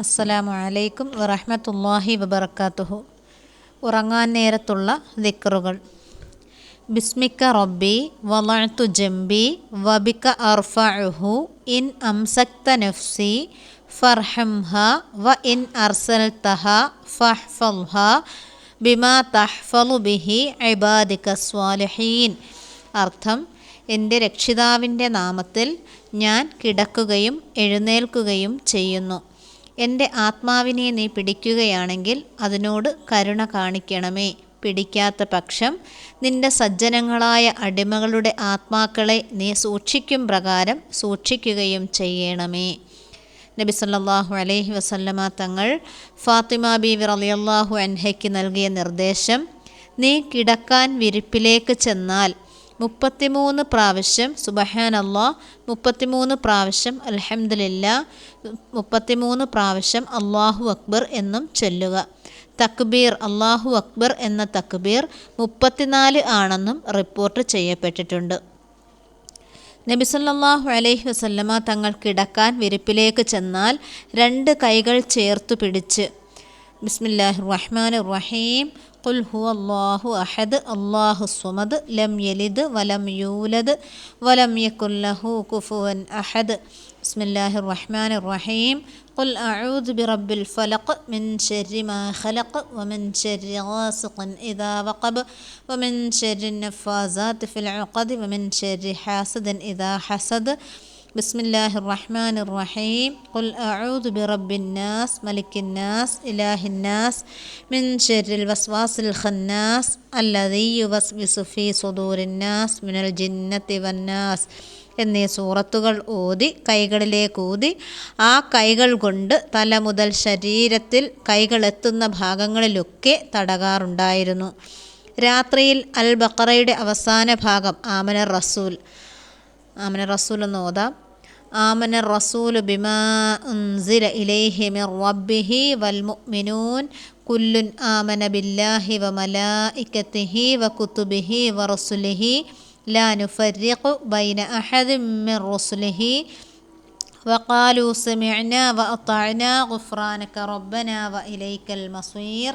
അസ്സലാമു അലൈക്കും വറഹമത്തല്ലാഹി വബർക്കാത്തുഹു ഉറങ്ങാൻ നേരത്തുള്ള ദിക്കറുകൾ ബിസ്മിക്ക റബ്ബി വളർത്തു ജംബി വബിക്ക അർഫഉഹു ഇൻ അംസക്ത നഫ്സി ഫർഹംഹ വ ഇൻ അർസൽതഹ ഫഹ്ഫൽഹ ബിമാ തഹ്ഫലു ബിഹി ഇബാദിക സ്വാലിഹീൻ. അർത്ഥം എന്റെ രക്ഷിതാവിന്റെ നാമത്തിൽ ഞാൻ കിടക്കുകയും എഴുന്നേൽക്കുകയും ചെയ്യുന്നു. എന്റെ ആത്മാവിനെ നീ പിടിക്കുകയാണെങ്കിൽ അതിനോട് കരുണ കാണിക്കണമേ. പിടിക്കാത്ത പക്ഷം നിന്റെ സജ്ജനങ്ങളായ അടിമകളുടെ ആത്മാക്കളെ നീ സൂക്ഷിക്കും പ്രകാരം സൂക്ഷിക്കുകയും ചെയ്യണമേ. നബി സല്ലാഹു അലൈഹി വസല്ലമ തങ്ങൾ ഫാത്തിമ ബീവി റളിയല്ലാഹു അൻഹയ്ക്ക് നൽകിയ നിർദ്ദേശം നീ കിടക്കാൻ വിരിപ്പിലേക്ക് ചെന്നാൽ മുപ്പത്തിമൂന്ന് പ്രാവശ്യം സുബഹാനല്ലാ മുപ്പത്തിമൂന്ന് പ്രാവശ്യം അലഹമില്ല മുപ്പത്തിമൂന്ന് പ്രാവശ്യം അള്ളാഹു അക്ബർ എന്നും ചൊല്ലുക. തക്ബീർ അള്ളാഹു അക്ബർ എന്ന തക്ബീർ മുപ്പത്തിനാല് ആണെന്നും റിപ്പോർട്ട് ചെയ്യപ്പെട്ടിട്ടുണ്ട്. നബി സല്ലല്ലാഹു അലൈഹി വസല്ലമ തങ്ങൾ കിടക്കാൻ വിരിപ്പിലേക്ക് ചെന്നാൽ രണ്ട് കൈകൾ ചേർത്തു പിടിച്ച് بسم الله الرحمن الرحيم قل هو الله أحد الله الصمد لم يلد ولم يولد ولم يكن له كفوا أحد بسم الله الرحمن الرحيم قل أعوذ برب الفلق من شر ما خلق ومن شر غاسق إذا وقب ومن شر النفاذات في العقد ومن شر حاسد إذا حسد ബിസ്മില്ലാഹി റഹ്മാൻ റഹീം ഉൽ അഊദ് ബിറബിന്നാസ് മലിക്കിന്നാസ് ഇലാഹിന്നാസ് മിൻ ഷെരിൽ വസ്വാസിൽ ഖന്നാസ് അല്ലദീ യുവസ് ഫീ സുദൂരിന്നാസ് മിനൽ ജിന്നത്തി വന്നാസ് എന്നീ സൂറത്തുകൾ ഓതി കൈകളിലേക്കൂതി ആ കൈകൾ കൊണ്ട് തല മുതൽ ശരീരത്തിൽ കൈകളെത്തുന്ന ഭാഗങ്ങളിലൊക്കെ തടകാറുണ്ടായിരുന്നു. രാത്രിയിൽ അൽ ബക്കറയുടെ അവസാന ഭാഗം ആമന റസൂൽ. ആമന റസൂൽ എന്ന് ഓതാം. آمن الرسول بما أنزل إليه من ربه والمؤمنون. كل آمن بالله وملائكته وكتبه ورسله. لا نفرق بين أحد من رسله. وقالوا سمعنا وأطعنا غفرانك ربنا وإليك المصير.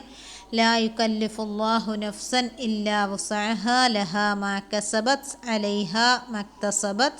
لا يكلف الله نفسا إلا وسعها. لها ما كسبت عليها ما اكتسبت.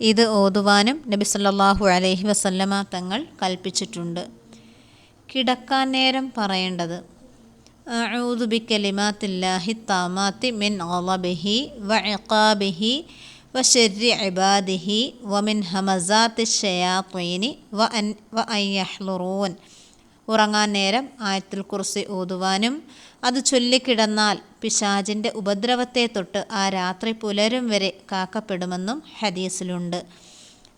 ഇത് ഓതുവാനും നബി സല്ലാഹു അലൈഹി വസല്ലമ തങ്ങൾ കൽപ്പിച്ചിട്ടുണ്ട്. കിടക്കാൻ നേരം പറയേണ്ടത് ഊദുബിക്കലിമാത്തില്ലാഹി താമാത്തി മിൻ ഓലബിഹി വഅബിഹി വഷരി ഇബാദിഹി വമിൻ ഹമസാത്തി ഷയാത്വീനി വ അൻ വ അയ്യഹ്ലുറൂൻ ഉറങ്ങാൻ നേരം ആയത്തിൽ കുറിച്ച് ഓതുവാനും അത് ചൊല്ലിക്കിടന്നാൽ പിശാജിന്റെ ഉപദ്രവത്തെ തൊട്ട് ആ രാത്രി പുലരും വരെ കാക്കപ്പെടുമെന്നും ഹദീസിലുണ്ട്.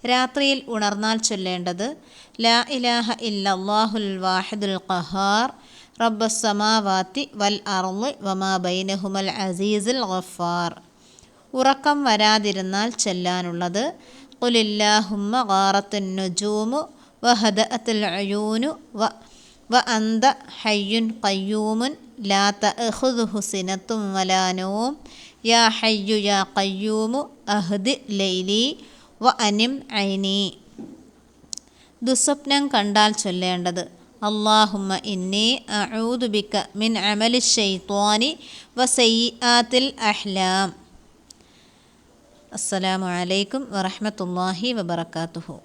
രാത്രിയിൽ ഉണർന്നാൽ ചൊല്ലേണ്ടത് ലാ ഇലാഹ ഇല്ലാഹുൽ വാഹിദുൽ ഖഹാർ റബ്ബസ്സമാവാത്തി വൽ അർൾ വമാ ബൈനഹുമൽ അസീസുൽ ഗഫാർ. ഉറക്കം വരാതിരുന്നാൽ ചെല്ലാനുള്ളത് ഖുലില്ലാഹുമ്മ വഹദഅത്തുൽ അയൂനു വ വ അന്ത ഹയ്യുൻ കയ്യൂമുൻ ലാ ഹുസിനത്തും വലാനോം യാ ഹയ്യു യാ കയ്യൂമു അഹ്ദ് ലൈലി വ അനിം ഐനി. ദുസ്വപ്നം കണ്ടാൽ ചൊല്ലേണ്ടത് അള്ളാഹുമ്മ ഇന്നി അഊദു ബിക മിൻ അമലി ഷെയ്ത്വാനി വ സയ്യാത്തിൽ അഹ്ലാം. അസ്സലാമലൈക്കും അലൈക്കും വറഹ്മത്തുള്ളാഹി വബറകാതുഹു.